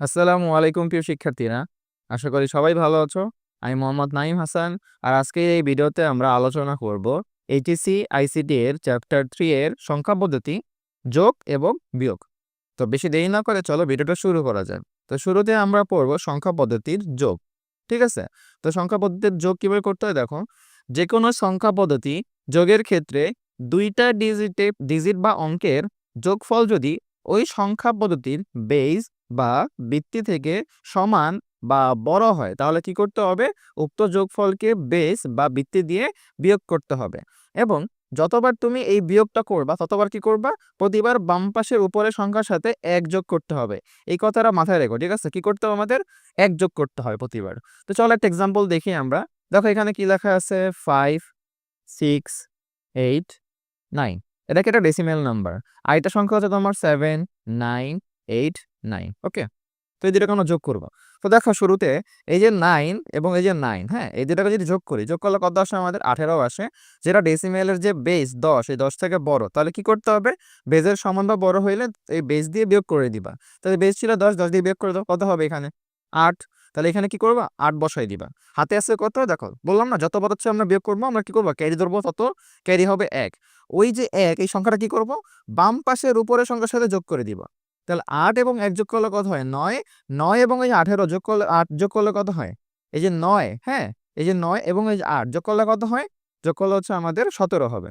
আসসালামু আলাইকুম প্রিয় শিক্ষার্থীরা। আশা করি সবাই ভালো আছো। আমি মোহাম্মদ নাইম হাসান আর আজকে এই ভিডিওতে আমরা আলোচনা করব এইচএসসি আইসিটি এর চ্যাপ্টার থ্রি এর সংখ্যা পদ্ধতি, যোগ এবং বিয়োগ। তো বেশি দেরি না করে চলো ভিডিওটা শুরু করা যাক। তো শুরুতে আমরা পড়ব সংখ্যা পদ্ধতির যোগ, ঠিক আছে? তো সংখ্যা পদ্ধতির যোগ কীভাবে করতে হয় দেখো যে কোনো সংখ্যা পদ্ধতি যোগের ক্ষেত্রে দুইটা ডিজিটে ডিজিট বা অঙ্কের যোগফল যদি ওই সংখ্যা পদ্ধতির বেস বা বৃত্তি থেকে সমান বা বড় হয়, তাহলে কি করতে হবে? উক্ত যোগফলকে বেস বা বৃত্তি দিয়ে বিয়োগ করতে হবে। এবং যতবার তুমি এই বিয়োগটা করবা, ততবার কি করবা? প্রতিবার বাম পাশের উপরের সংখ্যার সাথে এক যোগ করতে হবে। এই কথাটা মাথায় রেখো, ঠিক আছে? কি করতে হবে আমাদের? এক যোগ করতে হয় প্রতিবার। তো চলো একটা এক্সাম্পল দেখি আমরা। দেখো এখানে কি লেখা আছে? ফাইভ সিক্স এইট নাইন এটা কি একটা ডেসিমেল নাম্বার আর এটা সংখ্যা হচ্ছে তোমার seven nine eight, nine, okay? তো এই দুটো কোনো যোগ করব। তো দেখো শুরুতে এই যে নাইন এবং এই যে নাইন হ্যাঁ? এই দুটাকে যদি যোগ করি, যোগ করলে কত আসে আমাদের? আঠেরো আসে। যেটা ডেসিমেলের যে বেস দশ, এই দশ থেকে বড়, তাহলে কি করতে হবে? বেজের সমান বা বড় হইলে এই বেস দিয়ে বিয়োগ করে দিবা। তাহলে বেস ছিল দশ দশ দিয়ে বিয়োগ করে দাও, কত হবে এখানে? আট। তাহলে এখানে কি করবা? আট বসাই দিবা। হাতে আছে কত? দেখো, বললাম না, যত বড় হচ্ছে আমরা বিয়োগ করব, আমরা কি করব? ক্যারি ধরবো তত ক্যারি হবে এক। ওই যে এক, এই সংখ্যাটা কি করব? বাম পাশের উপরের সংখ্যার সাথে যোগ করে দিব। তাহলে আট এবং এক যোগ করলে কত হয়? নয়। নয় এবং এই আঠেরো যোগ করলে আট, যোগ করলে কত হয়? এই যে নয় হ্যাঁ? এই যে নয় এবং এই যে আট যোগ করলে কত হয়? যোগ করলে হচ্ছে আমাদের সতেরো হবে।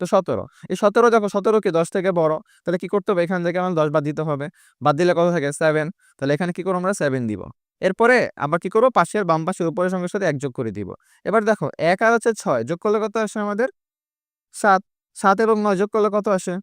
তো সতেরো। এই সতেরো দেখো, সতেরো কি দশ থেকে বড়? তাহলে কি করতে হবে? এখান থেকে আমার দশ বাদ দিতে হবে। বাদ দিলে কত থাকে? সেভেন তাহলে এখানে কি করব আমরা? সেভেন দিব। এরপরে আবার কি করব? পাশের, বাম পাশের উপরের সঙ্গে সাথে এক যোগ করে দিব। এবার দেখো, এক আর হচ্ছে ছয়। যোগ করলে কত আসে আমাদের? সাত। সাত এবং নয় যোগ করলে কত আসে?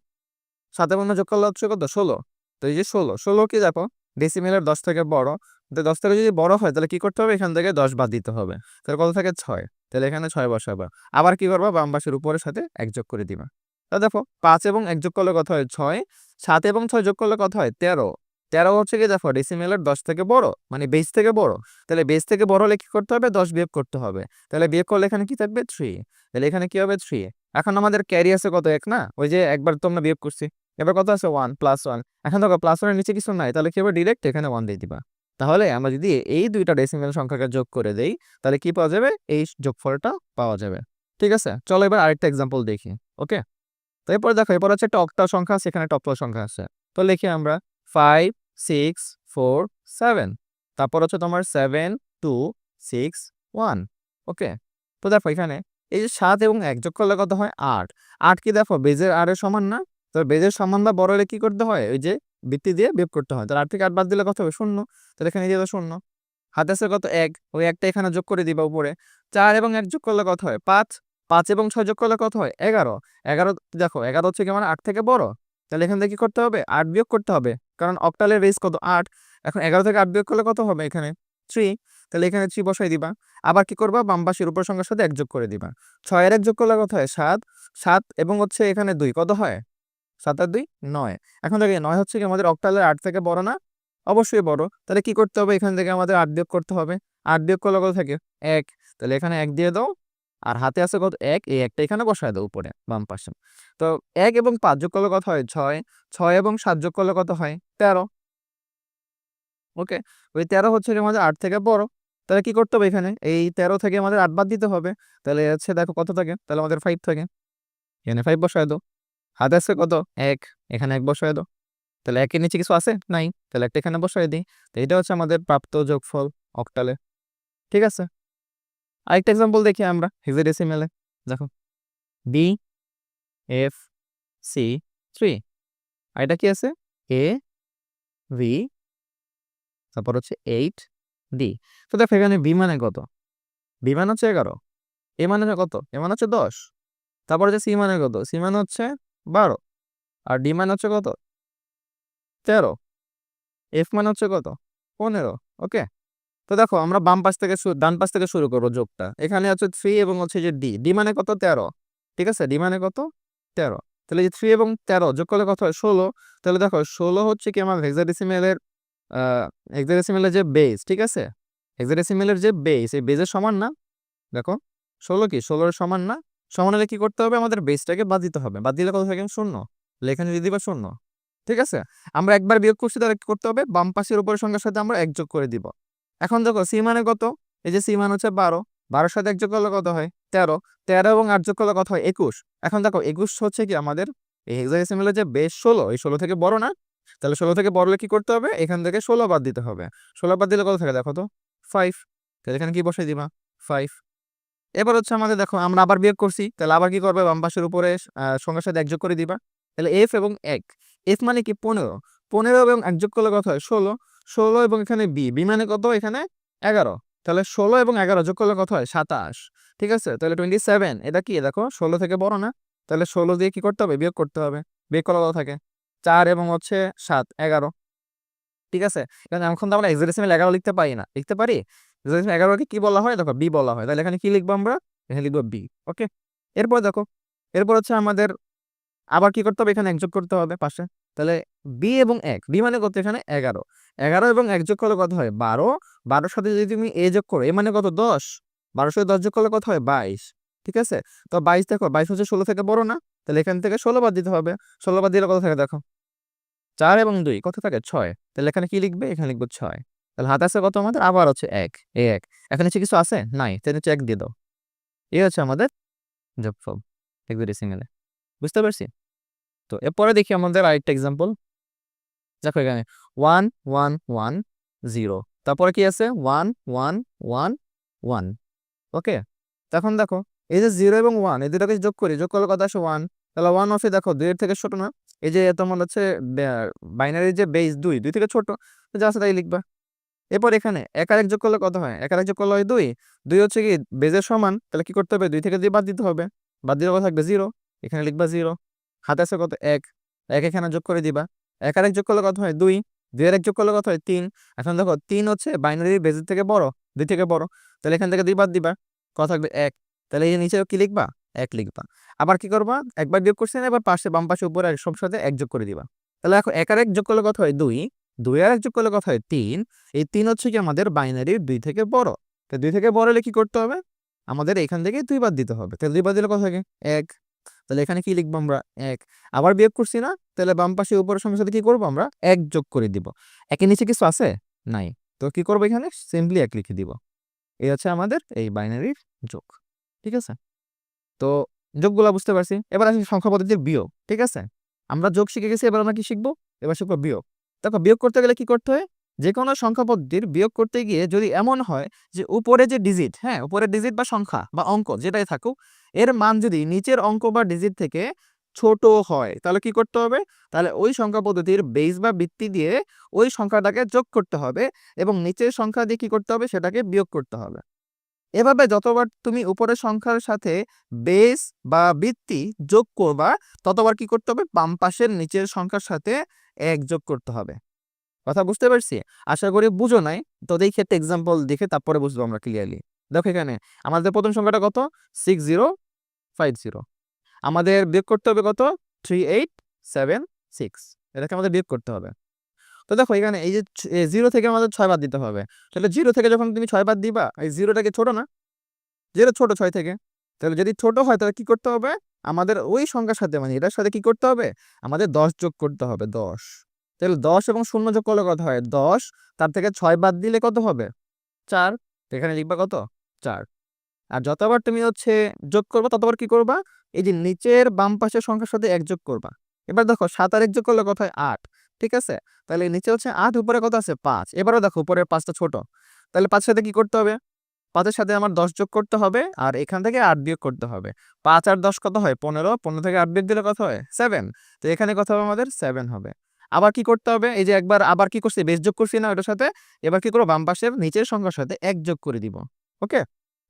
সাত এবং যোগ করলে হচ্ছে কত? ষোলো। তো এই যে ষোলো ষোলো কি দেখো? ডেসিমেলের দশ থেকে বড়। তো দশ থেকে যদি বড় হয় তাহলে কি করতে হবে? এখান থেকে দশ বাদ দিতে হবে। তাহলে কত থাকে? ছয়। তাহলে এখানে ছয় বসাবা। আবার কি করবা? বাম পাশের উপরের সাথে এক যোগ করে দিবা। তা দেখো, পাঁচ এবং এক যোগ করলে কত হয়? ছয়। সাত এবং ছয় যোগ করলে কত হয়? তেরো। তেরো হচ্ছে কি দেখো? ডেসিমেলের দশ থেকে বড় মানে বেস থেকে বড়। তাহলে বেস থেকে বড় হলে কি করতে হবে? দশ বিয়োগ করতে হবে। তাহলে বিয়োগ করলে এখানে কি থাকবে? থ্রি তাহলে এখানে কি হবে? থ্রি এখন আমাদের ক্যারি আছে কত? এক না? ওই যে একবার তো আমরা বিয়োগ করছি। এবার কত আছে? ওয়ান প্লাস ওয়ান এখন দেখো প্লাস ওয়ানের নিচে কিছু নাই, তাহলে কি হবে? ডিরেক্ট এখানে ওয়ান দিয়ে দিবা। তাহলে আমরা যদি এই দুইটা ডেসিমেল সংখ্যাকে যোগ করে দেই, তাহলে কি পাওয়া যাবে? এই যোগফলটা পাওয়া যাবে। ঠিক আছে? চলো এবার আরেকটা এক্সাম্পল দেখি ওকে তো এরপর দেখো, এরপর হচ্ছে অক্টাল সংখ্যা আছে, এখানে টপল সংখ্যা আছে। তো লিখি আমরা ফাইভ সিক্স ফোর সেভেন তারপর হচ্ছে তোমার seven two six one okay তো দেখো এখানে, এই যে সাত এবং এক যোগ করলে কত হয়? আট। আট কি দেখো? বেজের আরের সমান না? তো বেজের বা বড় হলে কি করতে হয়? ওই যে বৃত্তি দিয়ে বিয়োগ করতে হয়। তাহলে আট থেকে আট বাদ দিলে কত হবে? শূন্য। তাহলে এখানে দিয়ে শূন্য। হাতে আছে কত? এক। ওই একটা এখানে যোগ করে দিবা উপরে। চার এবং এক যোগ করলে কত হয়? পাঁচ। পাঁচ এবং ছয় যোগ করলে কত হয়? এগারো। এগারো, দেখো, এগারো হচ্ছে কি মানে আট থেকে বড়? তাহলে এখান থেকে কি করতে হবে? আট বিয়োগ করতে হবে। কারণ অক্টালের রেস কত? আট। এখন এগারো থেকে আট বিয়োগ করলে কত হবে এখানে? থ্রি তাহলে এখানে থ্রি বসাই দিবা। আবার কি করবা? বাম পাশের উপর সংখ্যার সাথে এক যোগ করে দিবা। ছয়ের এক যোগ করলে কত হয়? সাত। সাত এবং হচ্ছে এখানে দুই। কত হয়? সাত আর দুই নয়। এখন দেখে নয় হচ্ছে কি আমাদের অক্টালের আট থেকে বড় না? অবশ্যই বড়। তাহলে কি করতে হবে? এখান থেকে আমাদের আট বিয়োগ করতে হবে। আট বিয়োগ করলে কত থাকে? এক। তাহলে এখানে এক দিয়ে দাও। আর হাতে আছে কত? এক। এই একটা এখানে বসায় দাও উপরে, বাম পাশে। তো এক এবং পাঁচ যোগ করলে কত হয়? ছয়। ছয় এবং সাত যোগ করলে কত হয়? তেরো। ওকে? ওই তেরো হচ্ছে কি আমাদের আট থেকে বড়। তাহলে কি করতে হবে এখানে? এই তেরো থেকে আমাদের আট বাদ দিতে হবে। তাহলে হচ্ছে দেখো কত থাকে? তাহলে আমাদের ফাইভ থাকে। এখানে ফাইভ বসায় দাও। হাতে আছে কত? এক। এখানে এক বসায় দাও। তাহলে একের নিচে কিছু আছে? নাই। তাহলে একটা এখানে বসায় দিই। তো এটা হচ্ছে আমাদের প্রাপ্ত যোগফল অক্টালে। ঠিক আছে? আরেকটা এক্সাম্পল দেখি আমরা হেক্সাডেসিমেলে দেখো। বি এফ সি থ্রি আর এটা কি আছে? এ ভি তারপর হচ্ছে এইট ডি তো দেখো এখানে বি মানে কত? বি মানে হচ্ছে এগারো। এ মানে কত? এ মানে হচ্ছে দশ। তারপর হচ্ছে সি মানে কত? সি মানে হচ্ছে বারো। আর ডি মানে হচ্ছে কত? তেরো। এফ মানে হচ্ছে কত? পনেরো। ওকে? তো দেখো, আমরা বাম পাশ থেকে ডান পাশ থেকে শুরু করব যোগটা। এখানে হচ্ছে থ্রি এবং হচ্ছে যে ডি ডি মানে কত? তেরো। ঠিক আছে? ডি মানে কত? তেরো। তাহলে যে থ্রি এবং তেরো যোগ করলে কত হয়? ষোলো। তাহলে দেখো, ষোলো হচ্ছে কি আমার হেক্সাডেসিমেলের হেক্সাডেসিমেলের যে বেস ঠিক আছে? হেক্সাডেসিমেলের যে বেস এই বেজের সমান না? দেখো, ষোলো কি? ষোলোর সমান না? সমান হলে কি করতে হবে? আমাদের বেসটাকে বাদ দিতে হবে। বাদ দিলে কত থাকে? শূন্য। লেখা যদি দিবা শূন্য। ঠিক আছে? আমরা একবার বিয়োগ করছি, তাহলে কি করতে হবে? বাম পাশের উপরের সংখ্যার সাথে আমরা এক যোগ করে দিব। এখন দেখো সি মানে কত? এই যে সি মান হচ্ছে বারো। বারোর সাথে এক যোগ করলে কত হয়? তেরো। তেরো এবং যোগ করলে কত হয়? একুশ। এখন দেখো, একুশ হচ্ছে কি আমাদের? এই হেক্সাডেসিমেলের যে বেশ ষোলো, এই ষোলো থেকে বড় না? তাহলে ষোলো থেকে বড় হলে কি করতে হবে? এখান থেকে ষোলো বাদ দিতে হবে। ষোলো বাদ দিলে কত থাকে? দেখো তো ফাইভ তাহলে এখানে কি বসাই দিবা? ফাইভ এবার হচ্ছে আমাদের দেখো, আমরা আবার বিয়োগ করছি, তাহলে আবার কি করবে? বাম পাশের উপরে সংখ্যার সাথে এক যোগ করে দিবা। তাহলে এফ এবং এক এফ মানে কি? পনেরো। পনেরো এবং এক যোগ করলে কত হয়? ষোলো। ষোলো এবং এখানে বি বি মানে কত? এখানে এগারো। তাহলে ষোলো এবং এগারো যোগ করলে কত হয়? সাতাশ। ঠিক আছে? তাহলে টোয়েন্টি সেভেন এটা কি? দেখো, ষোলো থেকে বড় না? তাহলে ষোলো দিয়ে কি করতে হবে? বিয়োগ করতে হবে। বিয়োগ করা কত থাকে? চার এবং হচ্ছে সাত, এগারো। ঠিক আছে? এখন তো আমরা এক্সাডেসিমেল এগারো লিখতে পারি না? লিখতে পারি? এগারোকে কি বলা হয়? দেখো বি বলা হয়। তাহলে এখানে কি লিখব আমরা? এখানে লিখব বি ওকে এরপর দেখো, এরপর হচ্ছে আমাদের আবার কি করতে হবে? এখানে এক যোগ করতে হবে পাশে। তাহলে বি এবং এক বি মানে কত? এখানে এগারো। এগারো এবং এক যোগ করলে কত হয়? বারো। বারোর সাথে যদি তুমি এ যোগ করো, এ মানে কত? দশ। সাথে দশ যোগ করলে কত হয়? বাইশ, ঠিক আছে? তো বাইশ দেখো, বাইশ হচ্ছে ষোলো থেকে বড় না? তাহলে এখান থেকে ষোলো বাদ দিতে হবে। ষোলো বাদ দিলে কত থাকে দেখো? চার এবং দুই, কত থাকে? ছয়। তাহলে এখানে কি লিখবে? এখানে লিখব ছয়। তাহলে হাতে আছে কত আমাদের? আবার হচ্ছে এক, এই এক। এখানে হচ্ছে কিছু আছে? নাই, তাহলে হচ্ছে এক দিয়ে দাও। এই হচ্ছে আমাদের যোগফল সিঙ্গেলে। বুঝতে পারছি? তো এরপরে দেখি আমাদের আরেকটা এক্সাম্পল দেখো এখানে ওয়ান ওয়ান ওয়ান জিরো তারপরে কি আছে? One one one one okay তখন দেখো, এই যে জিরো এবং ওয়ান এই দুটাকে যোগ করি, যোগ করলে কত আসে? ওয়ান তাহলে ওয়ান অফে দেখো, দুইয়ের থেকে ছোট না? এই যে তোমার হচ্ছে বাইনারি যে বেস দুই দুই থেকে ছোট। যা আছে তাই লিখবা। এরপর এখানে এক আর এক যোগ করলে কত হয়? এক আর এক যোগ করলে হয় দুই। দুই হচ্ছে কি বেজের সমান, তাহলে কি করতে হবে? দুই থেকে দুই বাদ দিতে হবে। বাদ দিলে কত থাকবে? জিরো। এখানে লিখবা জিরো। হাতে আছে কত? এক। এক এখানে যোগ করে দিবা। এক আর এক যোগ করলে কত হয়? দুই। দুই আর এক যোগ করলে কত হয়? তিন। এখন দেখো, তিন হচ্ছে বাইনারি বেজের থেকে বড়, দুই থেকে বড়। তাহলে এখান থেকে দুই বাদ দিবা। কত থাকবে? এক। তাহলে এই নিচে কি লিখবা? এক লিখবা। আবার কি করবা? একবার বিয়োগ করছেন এবার পাশে বাম পাশে উপরে সব সাথে এক যোগ করে দিবা। তাহলে এখন এক আর এক যোগ করলে কত হয়? দুই। দুই আর এক যোগ করলে কথা হয় তিন। এই তিন হচ্ছে কি আমাদের বাইনারির দুই থেকে বড়। তো দুই থেকে বড় হলে কি করতে হবে? আমাদের এখান থেকে দুই বাদ দিতে হবে। তাহলে দুই বাদ দিলে কত থাকে এক। তাহলে এখানে কি লিখব আমরা? এক। আবার বিয়োগ করছি না? তাহলে বাম পাশে উপরের সঙ্গে সাথে কি করব আমরা? এক যোগ করে দিব। একের নিচে কিছু আছে? নাই। তো কি করব এখানে? সিম্পলি এক লিখে দিব। এই হচ্ছে আমাদের এই বাইনারির যোগ। ঠিক আছে? তো যোগগুলা বুঝতে পারছি। এবার আসি সংখ্যা পদ্ধতির বিয়োগ। ঠিক আছে? আমরা যোগ শিখে গেছি, এবার আমরা কি শিখব? এবার শিখব বিয়োগ। দেখো, বিয়োগ করতে গেলে কি করতে হয়? যে কোনো সংখ্যা পদ্ধতির বিয়োগ করতে গিয়ে যদি এমন হয় যে উপরে যে ডিজিট হ্যাঁ উপরে ডিজিট বা সংখ্যা বা অঙ্ক যেটাই থাকুক, এর মান যদি নিচের অঙ্ক বা ডিজিট থেকে ছোট হয়, তাহলে কি করতে হবে? তাহলে ওই সংখ্যা পদ্ধতির বেস বা ভিত্তি দিয়ে ওই সংখ্যাটাকে যোগ করতে হবে এবং নিচের সংখ্যা দিয়ে কি করতে হবে? সেটাকে বিয়োগ করতে হবে। এভাবে যতবার তুমি উপরের সংখ্যার সাথে বেস বা ভিত্তি যোগ করবা, ততবার কি করতে হবে? বাম পাশের নিচের সংখ্যার সাথে এক যোগ করতে হবে। কথা বুঝতে পারছি? আশা করি বুঝো নাই। তো দেখি একটা এক্সাম্পল দেখে তারপরে বুঝব আমরা ক্লিয়ারলি দেখো এখানে, আমাদের প্রথম সংখ্যাটা কত? সিক্স জিরো ফাইভ জিরো আমাদের বিয়োগ করতে হবে কত? থ্রি এইট সেভেন সিক্স এটাকে আমাদের বিয়োগ করতে হবে। তো দেখো এখানে এই যে জিরো থেকে আমাদের ছয় বাদ দিতে হবে। তাহলে জিরো থেকে যখন তুমি ছয় বাদ দিবা, এই জিরোটাকে ছোট না? জিরো ছোট ছয় থেকে। তাহলে যদি ছোট হয় তাহলে কি করতে হবে? আমাদের ওই সংখ্যার সাথে মানে এটার সাথে কি করতে হবে? আমাদের দশ যোগ করতে হবে, দশ। তাহলে দশ এবং শূন্য যোগ করলে কত হয়? দশ, তার থেকে ছয় বাদ দিলে কত হবে? চার। এখানে লিখবা কত? চার। আর যতবার তুমি হচ্ছে যোগ করবা, ততবার কি করবা? এই যে নিচের বাম পাশের সংখ্যার সাথে এক যোগ করবা। এবার দেখো, সাত আর এক যোগ করলে কত হয়? আট। ঠিক আছে? তাহলে নিচে হচ্ছে আট, উপরে কত আছে? পাঁচ। এবারও দেখো, উপরের পাঁচটা ছোট। তাহলে পাঁচ সাথে কি করতে হবে? পাঁচের সাথে আমার দশ যোগ করতে হবে আর এখান থেকে আট বিয়োগ করতে হবে। পাঁচ আর দশ কত হয়? পনেরো। পনেরো থেকে আট বিয়োগ দিলে কত হয়? সেভেন। তো এখানে কত হবে আমাদের সেভেন হবে। আবার কি করতে হবে? এই যে একবার আবার কি করছি? বেশ যোগ করছি না ওটার সাথে? এবার কি করব? বাম পাশের নিচের সংখ্যার সাথে এক যোগ করে দিব। ওকে?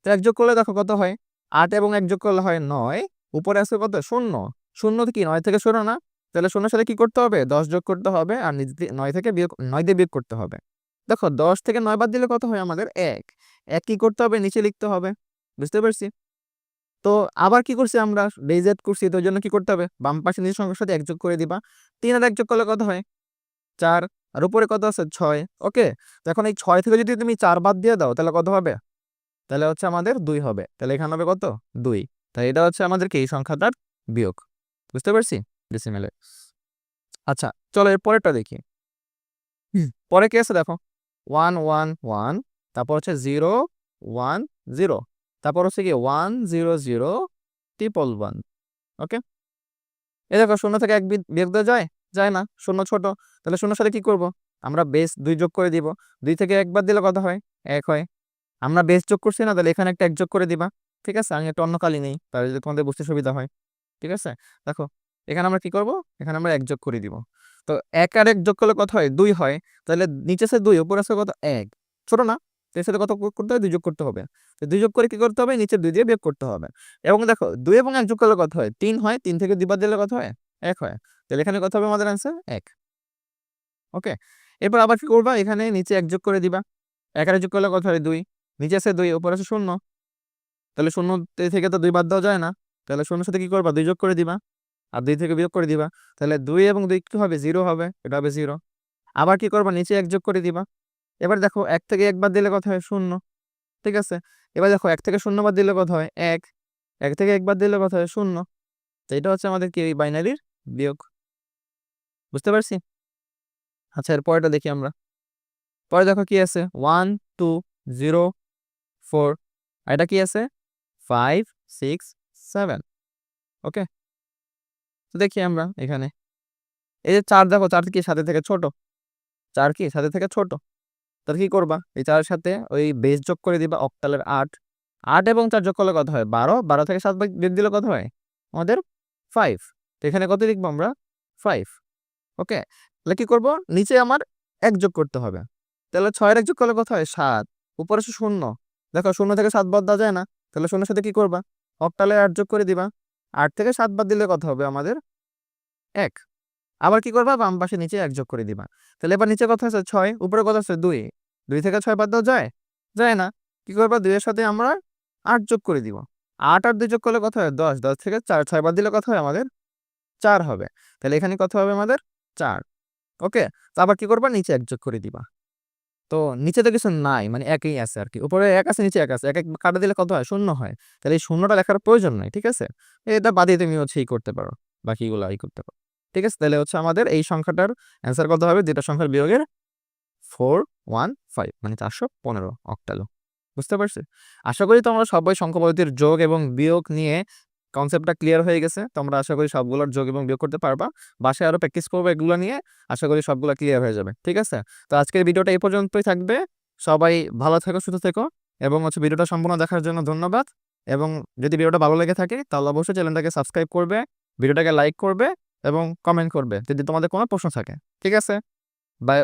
তো এক যোগ করলে দেখো কত হয়? আট এবং এক যোগ করলে হয় নয়। উপরে আছে কত? শূন্য। শূন্য কি? নয় থেকে শূন্য না? তাহলে শূন্যের সাথে কি করতে হবে? দশ যোগ করতে হবে আর নয় থেকে বিয়োগ নয় দিয়ে বিয়োগ করতে হবে। দেখো, দশ থেকে নয় বাদ দিলে কত হয় আমাদের? এক। এক কি করতে হবে? নিচে লিখতে হবে। বুঝতে পারছি? তো আবার কি করছি আমরা? বেজেট করছি, তো জন্য কি করতে হবে? বাম পাশে নিজের সংখ্যার সাথে এক যোগ করে দিবা। তিন আর এক যোগ করলে কত হয়? চার। আর উপরে কত আছে? ছয়। ওকে তো এখন এই ছয় থেকে যদি তুমি চার বাদ দিয়ে দাও, তাহলে কত হবে? তাহলে হচ্ছে আমাদের দুই হবে। তাহলে এখানে হবে কত? দুই। তাই এটা হচ্ছে আমাদের কি? এই সংখ্যাটার বিয়োগ। বুঝতে পারছি? ডেসিমেলে আচ্ছা চলো এর পরেরটা দেখি। পরে কে আছে দেখো? ওয়ান ওয়ান ওয়ান, তারপর হচ্ছে জিরো ওয়ান জিরো, তারপর হচ্ছে কি one zero zero triple one okay এ দেখো, শূন্য থেকে এক বিয়োগ দেওয়া যায়? যায় না, শূন্য ছোট। তাহলে শূন্যর সাথে কি করব? আমরা বেস দুই যোগ করে দিব। দুই থেকে একবার দিলে কত হয়? এক হয়। আমরা বেস যোগ করছি না, তাহলে এখানে একটা এক যোগ করে দিবা, ঠিক আছে? আমি একটা অন্য কালি নেই, তাহলে যদি তোমাদের বুঝতে সুবিধা হয়, ঠিক আছে? দেখো, এখানে আমরা কি করব? এখানে আমরা এক যোগ করে দিব। তো এক আর এক যোগ করলে কত হয়? দুই হয়। তাহলে নিচে আছে দুই উপরে আছে কত? এক। ছোট না। এর সাথে কত করতে হবে দুই যোগ করতে হবে। তো দুই যোগ করে কি করতে হবে? নিচে দুই দিয়ে বিয়োগ করতে হবে। এবং দেখো, দুই এবং এক যোগ করলে কত হয়? তিন হয়। তিন থেকে দুই বাদ দিলে কত হয়? এক হয়। তাহলে এখানে কত হবে আমাদের অ্যান্সার এক। ওকে এরপর আবার কি করবা? এখানে নিচে এক যোগ করে দিবা। এক আর এক যোগ করলে কত হয়? দুই। নিচে আছে দুই উপরে আছে শূন্য। তাহলে শূন্য থেকে তো দুই বাদ দেওয়া যায় না। তাহলে শূন্যর সাথে কি করবা? দুই যোগ করে দিবা। আর দুই থেকে বিয়োগ করে দিবা। তাহলে দুই এবং দুই কি হবে? জিরো হবে। এটা হবে জিরো। আবার কি করবা? নিচে এক যোগ করে দিবা। এবার দেখো, এক থেকে এক বাদ দিলে কত হয়? শূন্য। ঠিক আছে? এবার দেখো, এক থেকে শূন্য বাদ দিলে কত হয়? এক। এক থেকে এক বাদ দিলে কত হয়? শূন্য। তো এটা হচ্ছে আমাদের কি? বাইনারির বিয়োগ। বুঝতে পারছি? আচ্ছা এর পরেরটা দেখি আমরা। পরে দেখো কি আছে? One, two, zero, four. এটা কি আছে? Five, six, seven. ওকে? তো দেখি আমরা এখানে। এই যে চার দেখো, চার কি সাথে থেকে ছোট? চার কি সাথে থেকে ছোট? তাহলে কি করবা? এই চারের সাথে ওই বেস যোগ করে দিবা অক্টালের আট। আট এবং চার যোগ করলে কত হয়? বারো। বারো থেকে সাত ভাগ বিয়োগ দিলে কত হয়? আমাদের ফাইভ তো এখানে কত লিখব আমরা? Five okay? তাহলে কি করব? নিচে আমার এক যোগ করতে হবে। তাহলে ছয়ের এক যোগ করলে কত হয়? সাত। উপরে শূন্য। দেখো শূন্য থেকে সাত বাদ দেওয়া যায় না। তাহলে শূন্যের সাথে কি করবা? অক্টালে আট যোগ করে দিবা। আট থেকে সাত বাদ দিলে কত হবে আমাদের? এক। আবার কি করবা? বাম পাশে নিচে এক যোগ করে দিবা। তাহলে এবার নিচে কথা আছে? ছয়। উপরে কথা আছে? দুই। দুই থেকে ছয় বাদ দেওয়া যায়? যায় না। কি করবা? দুইয়ের সাথে আমরা আট যোগ করে দিব। আট আর দুই যোগ করলে কত হয়? দশ। দশ থেকে চার। ছয় বাদ দিলে কত হয়? আমাদের চার হবে। তাহলে এখানে কত হবে আমাদের? চার। ওকে? তো আবার কি করবা? নিচে এক যোগ করে দিবা। তো নিচে তো কিছু নাই মানে একই আছে আর কি উপরে এক আছে, নিচে এক আছে। এক এক কাটা দিলে কত হয়? শূন্য হয়। তাহলে এই শূন্যটা লেখার প্রয়োজন নাই, ঠিক আছে? এটা বাদিয়ে তুমি হচ্ছে ই করতে পারো, বাকিগুলো ই করতে পারো, ঠিক আছে? তাহলে হচ্ছে আমাদের এই সংখ্যাটার অ্যান্সার কত হবে? যেটা সংখ্যার বিয়োগের ফোর ওয়ান ফাইভ মানে চারশো পনেরো অক্টালো বুঝতে পারছি? আশা করি তোমরা সবাই সংখ্যা পদ্ধতির যোগ এবং বিয়োগ নিয়ে কনসেপ্টটা ক্লিয়ার হয়ে গেছে। তোমরা আশা করি সবগুলোর যোগ এবং বিয়োগ করতে পারবা। বাসায় আরও প্র্যাকটিস করবে এগুলো নিয়ে। আশা করি সবগুলো ক্লিয়ার হয়ে যাবে। ঠিক আছে? তো আজকের ভিডিওটা এই পর্যন্তই থাকবে। সবাই ভালো থেকো, সুস্থ থেকো এবং হচ্ছে ভিডিওটা সম্পূর্ণ দেখার জন্য ধন্যবাদ। এবং যদি ভিডিওটা ভালো লেগে থাকে, তাহলে অবশ্যই চ্যানেলটাকে সাবস্ক্রাইব করবে, ভিডিওটাকে লাইক করবে এবং কমেন্ট করবে যদি তোমাদের কোনো প্রশ্ন থাকে। ঠিক আছে? বাই